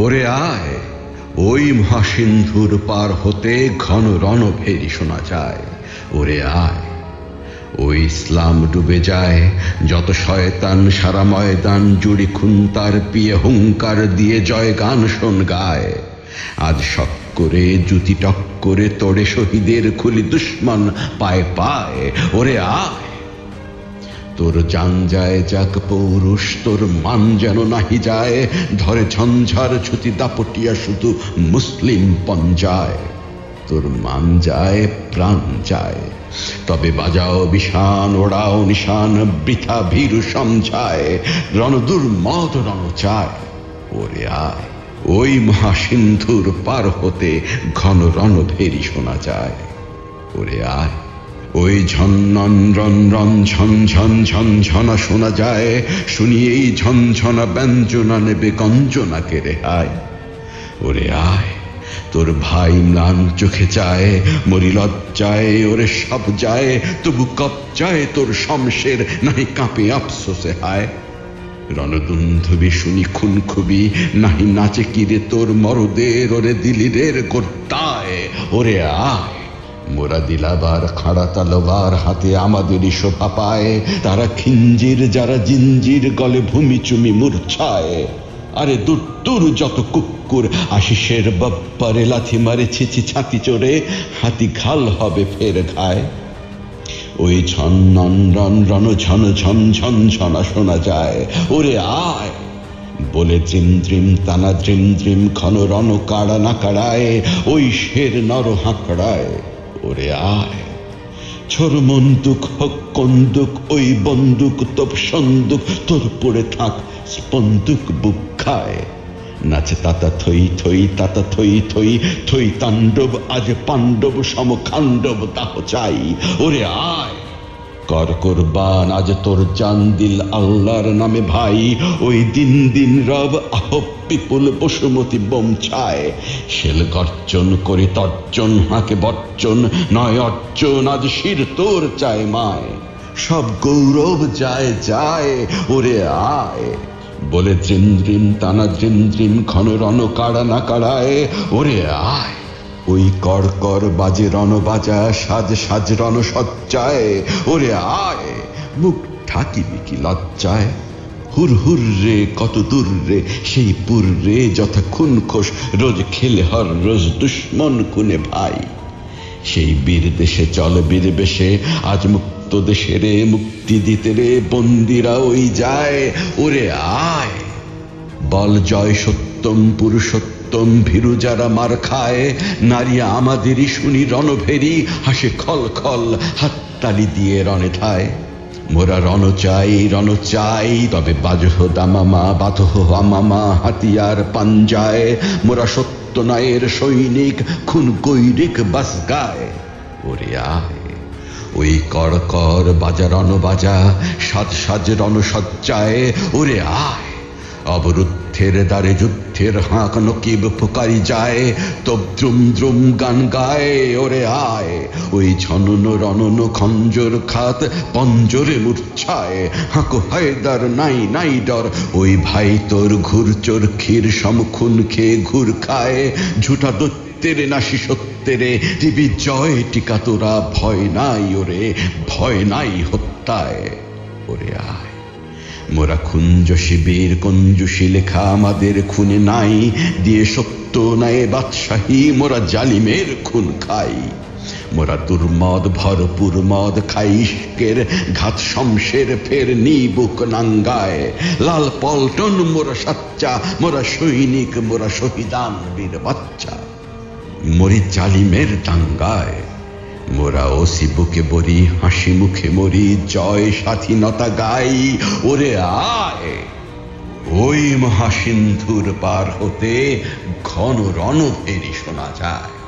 ওরে আয়, ওই মহাসিন্ধুর পার হতে ঘন রণভেরি শোনা যায়। ওরে আয় ওই ইসলাম ডুবে যায়, যত শয়তান সারা ময়দান জুড়ি খুন্তার পিয়ে হুঙ্কার দিয়ে জয় গান শোন গায়। আজ শক করে, জুতি টক করে তোড়ে শহীদের খুলি দুশ্মন পায় পায়। ওরে আয় তোর জান যায় যাক পৌরুষ, তোর মান যেন নাহি যায়। ধরে ঝঞ্ঝার ছুতি দাপটিয়া শুধু মুসলিম পঞ্জায় তোর মান যায়, প্রাণ যায়। তবে বাজাও বিষান, ওড়াও নিশান, বৃথা ভীরু সমঝায়। রণদুর মদ রণ চায়, ওরে আয়। ওই মহাসিন্ধুর পার হতে ঘন রণ রণভেরি শোনা যায়। ওরে আয়। ওই ঝনন রন রন ঝন ঝন ঝন ঝনা শোনা যায় শুনি এই ঝনঝনা ব্যঞ্জনা নেবে গঞ্জনাকে রেহায় ওরে আয়, তোর ভাই ম্লান চোখে চায়, মরি লজ্জায় ওরে সব যায়, তবু কবজায় তোর শমশের নাহি কাঁপে আফসোসে হায়। রণদুন্ধবি শুনি খুন খুবি নাহি নাচে কিরে তোর মরদের, ওরে দিলিরের কর্তায়, ওরে আয়। মোরা দিলাবার খাড়া তালোবার হাতে আমাদেরই শোভা পায়। তারা খিঞ্জির, যারা জিঞ্জির গলে ভূমি চুমি মূর্ছায়। আরে দূর যত কুকুর, আশিসের বাপ্পারে লাথি মারে ছিছি ছাতি চড়ে, হাতি ঘাল হবে ফের খায় ওই ঝন নন রন রন ঝন ঝন ঝন ঝনা শোনা যায়, ওরে আয়। বলে দ্রিম দ্রিম তানা দ্রিম দ্রিম ঘন রণ কাড়া না কাড়ায়, ওই শের নর হাঁকড়ায়। ওরে আয়। ছোর মন্দুক হোক কন্দুক ওই বন্দুক তোপ সন্দুক, তোর পড়ে থাক স্পন্দুক বুক খায়। নাচে তাতা থই থই, তাতা থই থই থই তাণ্ডব, আজ পাণ্ডব সমখাণ্ডব তাহ চাই। ওরে আয়। কর কোরবান, আজ তোর জান দিল আল্লাহর নামে ভাই। ওই দিন দিন রব আহ পিপুল বসুমতি বোমছায় শেল গর্জন করে তর্জন, হাঁকে বর্জন, নয় অর্জন, আজ শির তোর চায় মায়। সব গৌরব যায় যায়, ওরে আয়। বলে দ্রিম টানা দ্রিম ঘন রণ কাড়া না কাড়ায়, ওরে আয়। ওই কর কর বাজে রণ বাজা, সাজ সাজ রণ সজ্জায়। ওরে আয়, মুখ ঠাকিবি কি লজ্জায়? হুর হুর রে, কত দূর রে, সেই পুর রে, যথা খুন খোস রোজ খেলে হর, রোজ দুশ্মন কুনে ভাই। সেই বীর দেশে চল বীর বেশে, আজ মুক্ত দেশে রে, মুক্তি দিতে রে, বন্দিরা ওই যায়। ওরে আয় বল জয় সত্যম পুরুষোত্তম ভীরু যারা মার খায়, নারী আমাদেরই শুনি রণভেরি, হাসে খল খল হাততালি দিয়ে রণে থায় মোরা রণ চাই রণ চাই, তবে বাজহ দামামা বাধহ আমামা, হাতিয়ার পাঞ্জায়। মোরা সত্যনায়ের সৈনিক, খুন কৈরিক বাস গায়। ওরে আয়, ওই কর কর বাজা রণ বাজা, সাজ সাজ রণ সজ্জায়। ওরে আয় অবরুদ্ধের দ্বারে যুদ্ধের হাঁক নকিব ফুকারি যায় তব দ্রুম দ্রুম গান গায়, ওরে আয়। ওই ঝনন রনন খঞ্জর খাত পঞ্জরে মূর্ছায়। হাঁকো হায়দার, নাই নাই ডর, ওই ভাই তোর ঘুর চোর ক্ষীর সমখুন খেয়ে ঘুর খায়। ঝুটা দৈত্যেরে নাসি সত্যেরে, দিবি জয় টিকা তোরা, ভয় নাই ওরে, ভয় নাই হত্যায়। ওরে আয়। মোরা খুঞ্জ শিবির কঞ্জুসি লেখা আমাদের খুনে নাই। দিয়ে সত্য নাই, বাদশাহী, মোরা জালিমের খুন খাই। মোরা দুর্মদ, ভরপুর মদ খাই ঘাত শমশের ফের নি নিবুক নাঙ্গায়। লাল পল্টন, মোরা সাচ্চা, মোরা সৈনিক, মোরা শহীদান বীর বাচ্চা। মরি জালিমের দাঙ্গায়। মোরা ওসি বুকে বরি, হাসি মুখে মরি, জয় স্বাধীনতা গাই, ওরে আয়। ওই মহাসিন্ধুর পার হতে ঘন রণভেরি শোনা যায়।